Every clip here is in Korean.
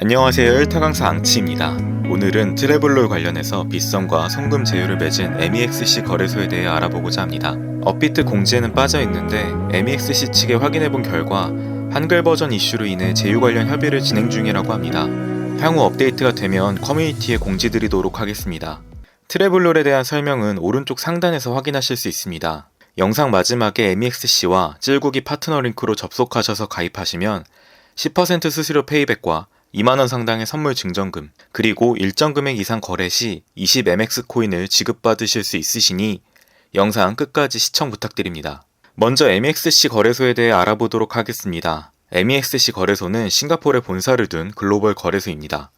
안녕하세요 1타 강사 앙치입니다. 오늘은 트래블러 관련해서 빗썸과 송금 제휴를 맺은 MEXC 거래소에 대해 알아보고자 합니다. 업비트 공지에는 빠져 있는데 MEXC 측에 확인해 본 결과 한글 버전 이슈로 인해 제휴 관련 협의를 진행 중이라고 합니다. 향후 업데이트가 되면 커뮤니티에 공지드리도록 하겠습니다. 트래블러에 대한 설명은 오른쪽 상단에서 확인하실 수 있습니다. 영상 마지막에 MEXC와 찔국이 파트너 링크로 접속하셔서 가입하시면 10% 수수료 페이백과 2만원 상당의 선물 증정금, 그리고 일정 금액 이상 거래 시 20MX 코인을 지급받으실 수 있으시니 영상 끝까지 시청 부탁드립니다. 먼저 MEXC 거래소에 대해 알아보도록 하겠습니다. MEXC 거래소는 싱가포르에 본사를 둔 글로벌 거래소입니다.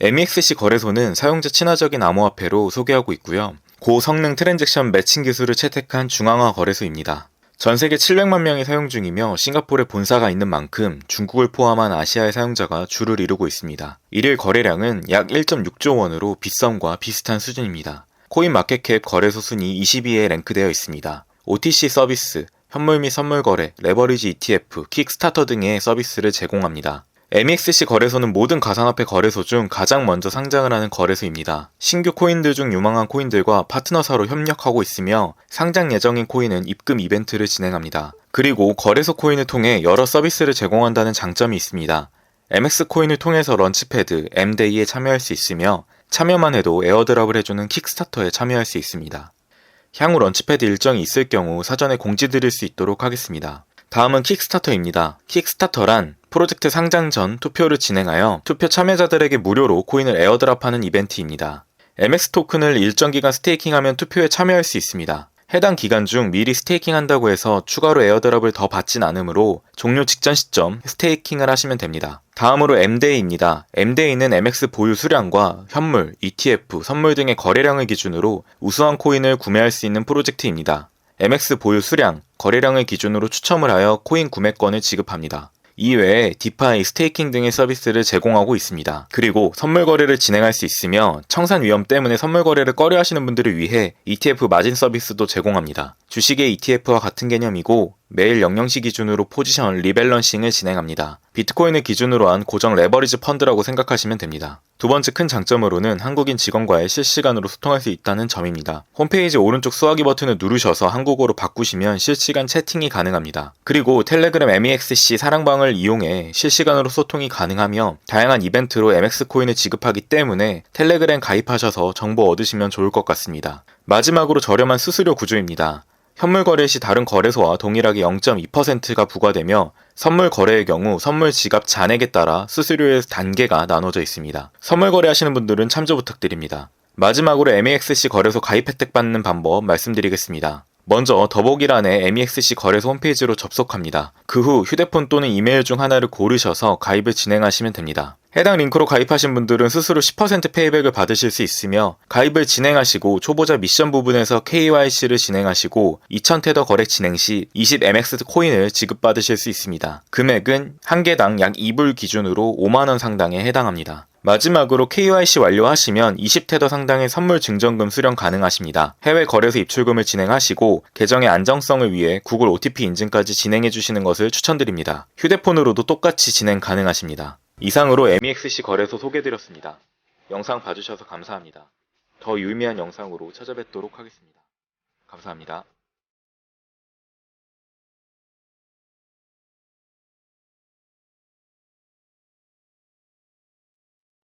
MEXC 거래소는 사용자 친화적인 암호화폐로 소개하고 있고요. 고성능 트랜잭션 매칭 기술을 채택한 중앙화 거래소입니다. 전 세계 700만 명이 사용 중이며 싱가포르에 본사가 있는 만큼 중국을 포함한 아시아의 사용자가 주를 이루고 있습니다. 일일 거래량은 약 1.6조 원으로 빗썸과 비슷한 수준입니다. 코인 마켓캡 거래소 순위 22위에 랭크되어 있습니다. OTC 서비스, 현물 및 선물 거래, 레버리지 ETF, 킥스타터 등의 서비스를 제공합니다. MEXC 거래소는 모든 가상화폐 거래소 중 가장 먼저 상장을 하는 거래소입니다. 신규 코인들 중 유망한 코인들과 파트너사로 협력하고 있으며 상장 예정인 코인은 입금 이벤트를 진행합니다. 그리고 거래소 코인을 통해 여러 서비스를 제공한다는 장점이 있습니다. MX 코인을 통해서 런치패드, M데이에 참여할 수 있으며 참여만 해도 에어드랍을 해주는 킥스타터에 참여할 수 있습니다. 향후 런치패드 일정이 있을 경우 사전에 공지 드릴 수 있도록 하겠습니다. 다음은 킥스타터입니다. 킥스타터란 프로젝트 상장 전 투표를 진행하여 투표 참여자들에게 무료로 코인을 에어드랍하는 이벤트입니다. MX 토큰을 일정 기간 스테이킹하면 투표에 참여할 수 있습니다. 해당 기간 중 미리 스테이킹 한다고 해서 추가로 에어드랍을 더 받진 않으므로 종료 직전 시점 스테이킹을 하시면 됩니다. 다음으로 M데이입니다. M데이는 MX 보유 수량과 현물, ETF, 선물 등의 거래량을 기준으로 우수한 코인을 구매할 수 있는 프로젝트입니다. MX 보유 수량, 거래량을 기준으로 추첨을 하여 코인 구매권을 지급합니다. 이외에 디파이, 스테이킹 등의 서비스를 제공하고 있습니다. 그리고 선물 거래를 진행할 수 있으며 청산 위험 때문에 선물 거래를 꺼려 하시는 분들을 위해 ETF 마진 서비스도 제공합니다. 주식의 ETF와 같은 개념이고 매일 00시 기준으로 포지션 리밸런싱을 진행합니다. 비트코인을 기준으로 한 고정 레버리지 펀드라고 생각하시면 됩니다. 두 번째 큰 장점으로는 한국인 직원과의 실시간으로 소통할 수 있다는 점입니다. 홈페이지 오른쪽 수화기 버튼을 누르셔서 한국어로 바꾸시면 실시간 채팅이 가능합니다. 그리고 텔레그램 MEXC 사랑방을 이용해 실시간으로 소통이 가능하며 다양한 이벤트로 MX 코인을 지급하기 때문에 텔레그램 가입하셔서 정보 얻으시면 좋을 것 같습니다. 마지막으로 저렴한 수수료 구조입니다. 현물 거래 시 다른 거래소와 동일하게 0.2%가 부과되며 선물 거래의 경우 선물 지갑 잔액에 따라 수수료의 단계가 나눠져 있습니다. 선물 거래하시는 분들은 참조 부탁드립니다. 마지막으로 MEXC 거래소 가입 혜택 받는 방법 말씀드리겠습니다. 먼저 더보기란에 MEXC 거래소 홈페이지로 접속합니다. 그 후 휴대폰 또는 이메일 중 하나를 고르셔서 가입을 진행하시면 됩니다. 해당 링크로 가입하신 분들은 스스로 10% 페이백을 받으실 수 있으며 가입을 진행하시고 초보자 미션 부분에서 KYC를 진행하시고 2000테더 거래 진행 시 20MX 코인을 지급받으실 수 있습니다. 금액은 한 개당 약 2불 기준으로 5만원 상당에 해당합니다. 마지막으로 KYC 완료하시면 20테더 상당의 선물 증정금 수령 가능하십니다. 해외 거래소 입출금을 진행하시고 계정의 안정성을 위해 구글 OTP 인증까지 진행해 주시는 것을 추천드립니다. 휴대폰으로도 똑같이 진행 가능하십니다. 이상으로 MEXC 거래소 소개드렸습니다. 영상 봐주셔서 감사합니다. 더 유의미한 영상으로 찾아뵙도록 하겠습니다. 감사합니다.